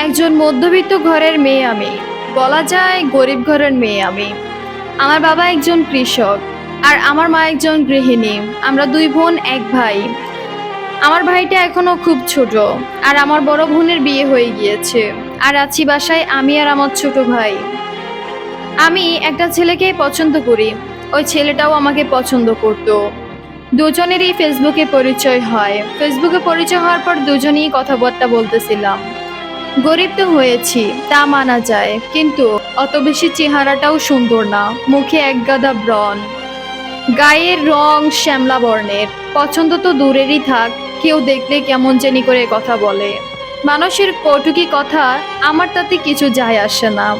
একজন মধ্যবিত্ত ঘরের মেয়ে আমি। বলা যায় গরিব ঘরের মেয়ে আমি। আমার বাবা একজন কৃষক আর আমার মা একজন গৃহিণী। আমরা দুই বোন, এক ভাই। আমার ভাইটা এখনও খুব ছোট আর আমার বড় বোনের বিয়ে হয়ে গিয়েছে আর আছি বাসায় আমি আর আমার ছোট ভাই। আমি একটা ছেলেকে পছন্দ করি। ওই ছেলেটাও আমাকে পছন্দ করতো। দুজনেরই ফেসবুকে পরিচয় হয়। ফেসবুকে পরিচয় হওয়ার পর দুজনেই কথাবার্তা বলতেছিলাম। গরিব তো হয়েছি, তা মানা যায়। কিন্তু অত বেশি চেহারাটাও সুন্দর না, মুখে এক গাদা ব্রণ। গায়ের রং শ্যামলা বর্ণের, পছন্দ তো দূরেরই থাক, কেউ দেখলে কেমন জানি করে কথা বলে। মানুষের কটুকি কথা, আমার তাতে কিছু যায় আসে না।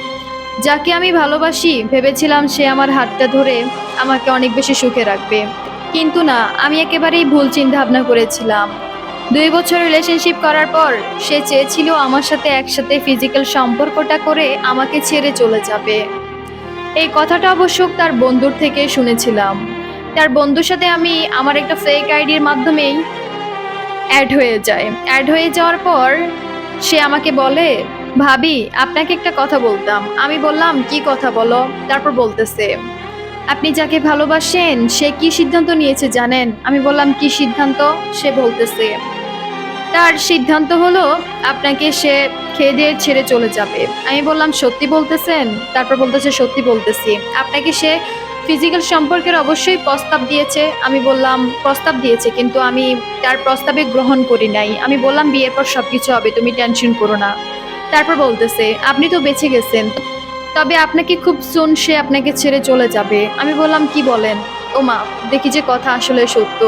যাকে আমি ভালোবাসি, ভেবেছিলাম সে আমার হাতটা ধরে আমাকে অনেক বেশি সুখে রাখবে। কিন্তু না, আমি একেবারেই ভুল চিন্তা ভাবনা করেছিলাম। দুই বছর রিলেশনশিপ করার পর সে চেয়েছিল আমার সাথে একসাথে ফিজিক্যাল সম্পর্কটা করে আমাকে ছেড়ে চলে যাবে। এই কথাটা অবশ্য তার বন্ধুর থেকে শুনেছিলাম। তার বন্ধুর সাথে আমি আমার একটা ফেক আইডির মাধ্যমেই অ্যাড হয়ে যায় অ্যাড হয়ে যাওয়ার পর সে আমাকে বলে, ভাবি, আপনাকে একটা কথা বলতাম। আমি বললাম, কি কথা বলো? তারপর বলতেছে, আপনি যাকে ভালোবাসেন, সে কি সিদ্ধান্ত নিয়েছে জানেন? আমি বললাম, কি সিদ্ধান্ত? সে বলতেছে তার সিদ্ধান্ত হলো আপনাকে সে খেয়ে দিয়ে ছেড়ে চলে যাবে। আমি বললাম, সত্যি বলতেছেন? তারপর বলতেছে, সত্যি বলতেছি। আপনাকে সে ফিজিক্যাল সম্পর্কের অবশ্যই প্রস্তাব দিয়েছে। আমি বললাম, প্রস্তাব দিয়েছে, কিন্তু আমি তার প্রস্তাবে গ্রহণ করি নাই। আমি বললাম, বিয়ের পর সব কিছু হবে, তুমি টেনশন করো না। তারপর বলতেছে, আপনি তো বেঁচে গেছেন, তবে আপনাকে খুব সুন সে আপনাকে ছেড়ে চলে যাবে। আমি বললাম, কি বলেন? ও মা দেখি যে কথা আসলে সত্য।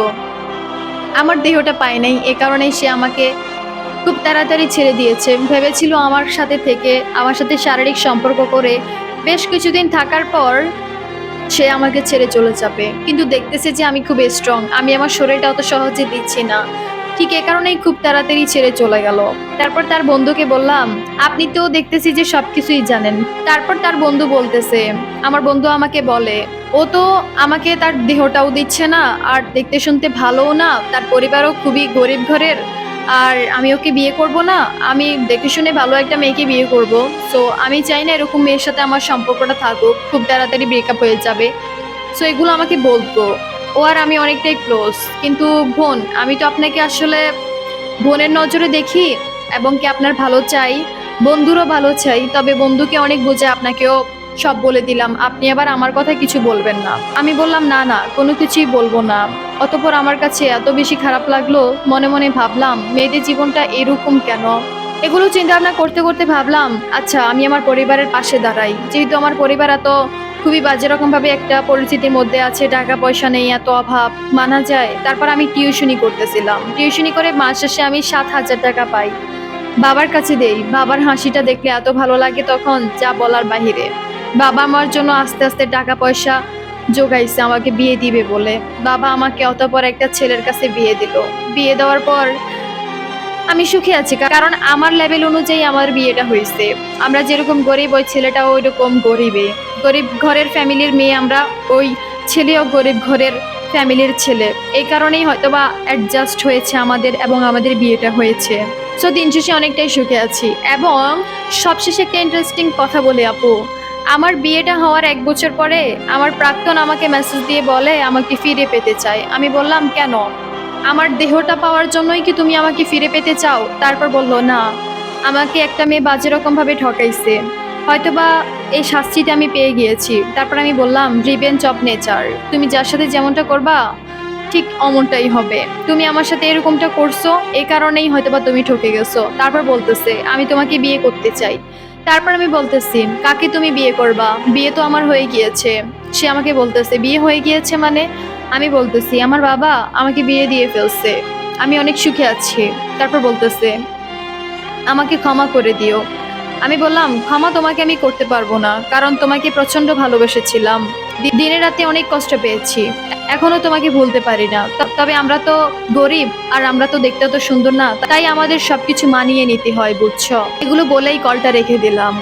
আমার দেহটা পায় নাই, এ কারণেই সে আমাকে খুব তাড়াতাড়ি ছেড়ে দিয়েছে। ভেবেছিল আমার সাথে থেকে, আমার সাথে শারীরিক সম্পর্ক করে বেশ কিছুদিন থাকার পর সে আমাকে ছেড়ে চলে যাবে। কিন্তু দেখতেছে যে আমি খুব স্ট্রং আমি আমার শরীরটা অত সহজে দিচ্ছি না। ঠিক এ কারণেই খুব তাড়াতাড়ি ছেড়ে চলে গেল। তারপর তার বন্ধুকে বললাম, আপনি তো দেখতেছি যে সব কিছুই জানেন। তারপর তার বন্ধু বলতেছে, আমার বন্ধু আমাকে বলে ও তো আমাকে তার দেহটাও দিচ্ছে না, আর দেখতে শুনতে ভালোও না, তার পরিবারও খুবই গরিব ঘরের, আর আমি ওকে বিয়ে করব না, আমি দেখে শুনে ভালো একটা মেয়েকে বিয়ে করব। সো আমি চাই না এরকম মেয়ের সাথে আমার সম্পর্কটা থাকুক, খুব তাড়াতাড়ি ব্রেকআপ হয়ে যাবে। সো এগুলো আমাকে বলতো। ও আর আমি অনেকটাই ক্লোজ কিন্তু বোন, আমি তো আপনাকে আসলে বোনের নজরে দেখি, এবং কি আপনার ভালো চাই? বন্ধুরও ভালো চাই, তবে বন্ধুকে অনেক বুঝে আপনাকেও সব বলে দিলাম, আপনি আবার আমার কথা কিছু বলবেন না। আমি বললাম, না না, কোনো কিছুই বলব না। অতপর আমার কাছে এত বেশি খারাপ লাগল, মনে মনে ভাবলাম, মেয়েদের জীবনটা এরকম কেন? এগুলো চিন্তা ভাবনা করতে করতে ভাবলাম আচ্ছা আমি আমার পরিবারের পাশে দাঁড়াই। যেহেতু আমার পরিবার এত খুবই বাজে রকমভাবে একটা পরিস্থিতির মধ্যে আছে, টাকা পয়সা নেই, এত অভাব, মানা যায়, তারপর আমি টিউশনি করতেছিলাম। টিউশনি করে মাস শেষে আমি সাত হাজার টাকা পাই। বাবার কাছে দেই, বাবার হাসিটা দেখলে এত ভালো লাগে তখন, যা বলার বাহিরে। বাবা আমার জন্য আস্তে আস্তে টাকা পয়সা জোগাইছে, আমাকে বিয়ে দিবে বলে। বাবা আমাকে অতপর একটা ছেলের কাছে বিয়ে দিল। বিয়ে দেওয়ার পর আমি সুখী আছি কারণ আমার লেভেল অনুযায়ী আমার বিয়েটা হয়েছে। আমরা যেরকম গরিব, ওই ছেলেটাও ওই রকম গরিবে। গরিব ঘরের ফ্যামিলির মেয়ে আমরা, ওই ছেলেও গরিব ঘরের ফ্যামিলির ছেলে। এই কারণেই হয়তোবা অ্যাডজাস্ট হয়েছে আমাদের এবং আমাদের বিয়েটা হয়েছে। সো দিন শেষে অনেকটাই সুখে আছি। এবং সবশেষে একটা ইন্টারেস্টিং কথা বলে আপু। আমার বিয়েটা হওয়ার এক বছর পরে আমার প্রাক্তন আমাকে মেসেজ দিয়ে বলে, আমাকে ফিরে পেতে চায় আমি বললাম, কেন? আমার দেহটা পাওয়ার জন্যই কি তুমি আমাকে ফিরে পেতে চাও? তারপর বলল, না, আমাকে একটা মেয়ে বাজে রকমভাবে ঠকাইছে। হয়তোবা এই শাস্তিটা আমি পেয়ে গিয়েছি। তারপর আমি বললাম রিভেঞ্জ অফ নেচার তুমি যার সাথে যেমনটা করবা, ঠিক অমনটাই হবে। তুমি আমার সাথে এরকমটা করছ এই কারণেই হয়তোবা তুমি ঠকে গেছো। তারপর বলতেছে, আমি তোমাকে বিয়ে করতে চাই। তারপর আমি বলতেছি, কাকে তুমি বিয়ে করবা? বিয়ে তো আমার হয়ে গিয়েছে। সে আমাকে বলতেছে, বিয়ে হয়ে গিয়েছে মানে? আমি বলতেছি, আমার বাবা আমাকে বিয়ে দিয়ে ফেলছে। আমি অনেক সুখে আছি। তারপর বলতেছে, আমাকে ক্ষমা করে দিও। আমি বললাম, ক্ষমা তোমাকে আমি করতে পারব না, কারণ তোমাকে প্রচণ্ড ভালোবেসেছিলাম। দিনে রাতে অনেক কষ্ট পেয়েছি। এখনও তোমাকে ভুলতে পারি না। তবে আমরা তো গরিব, আর আমরা তো দেখতে তো সুন্দর না, তাই আমাদের সবকিছু মানিয়ে নিতে হয়, বুঝছ? এগুলো বলেই কলটা রেখে দিলাম।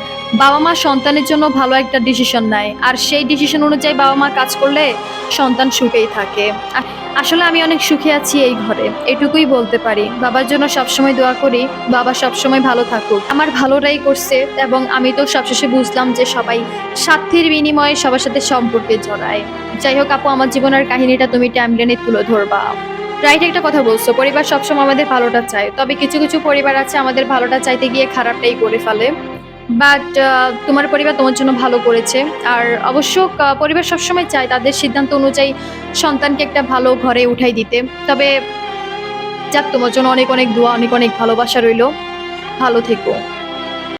বাবা মা সন্তানের জন্য ভালো একটা ডিসিশন নেয়, আর সেই ডিসিশন অনুযায়ী বাবা মা কাজ করলে সন্তান সুখেই থাকে। আসলে আমি অনেক সুখে আছি এই ঘরে, এটুকুই বলতে পারি। বাবার জন্য সবসময় দোয়া করি, বাবা সবসময় ভালো থাকুক। আমার ভালোটাই করছে এবং আমি তো সবশেষে বুঝলাম যে সবাই স্বার্থের বিনিময়ে সবার সাথে সম্পর্কে জড়ায়। যাই হোক আপু, আমার জীবনের কাহিনীটা তুমি টাইমলাইনে তুলে ধরবা। রাইট একটা কথা বলছো, পরিবার সবসময় আমাদের ভালোটা চায়, তবে কিছু কিছু পরিবার আছে আমাদের ভালোটা চাইতে গিয়ে খারাপটাই করে ফেলে। বাট তোমার পরিবার তোমার জন্য ভালো করেছে। আর অবশ্য পরিবার সবসময় চায় তাদের সিদ্ধান্ত অনুযায়ী সন্তানকে একটা ভালো ঘরে উঠাই দিতে। তবে, যাক তোমার জন্য অনেক অনেক দোয়া, অনেক অনেক ভালোবাসা রইল। ভালো থেকো।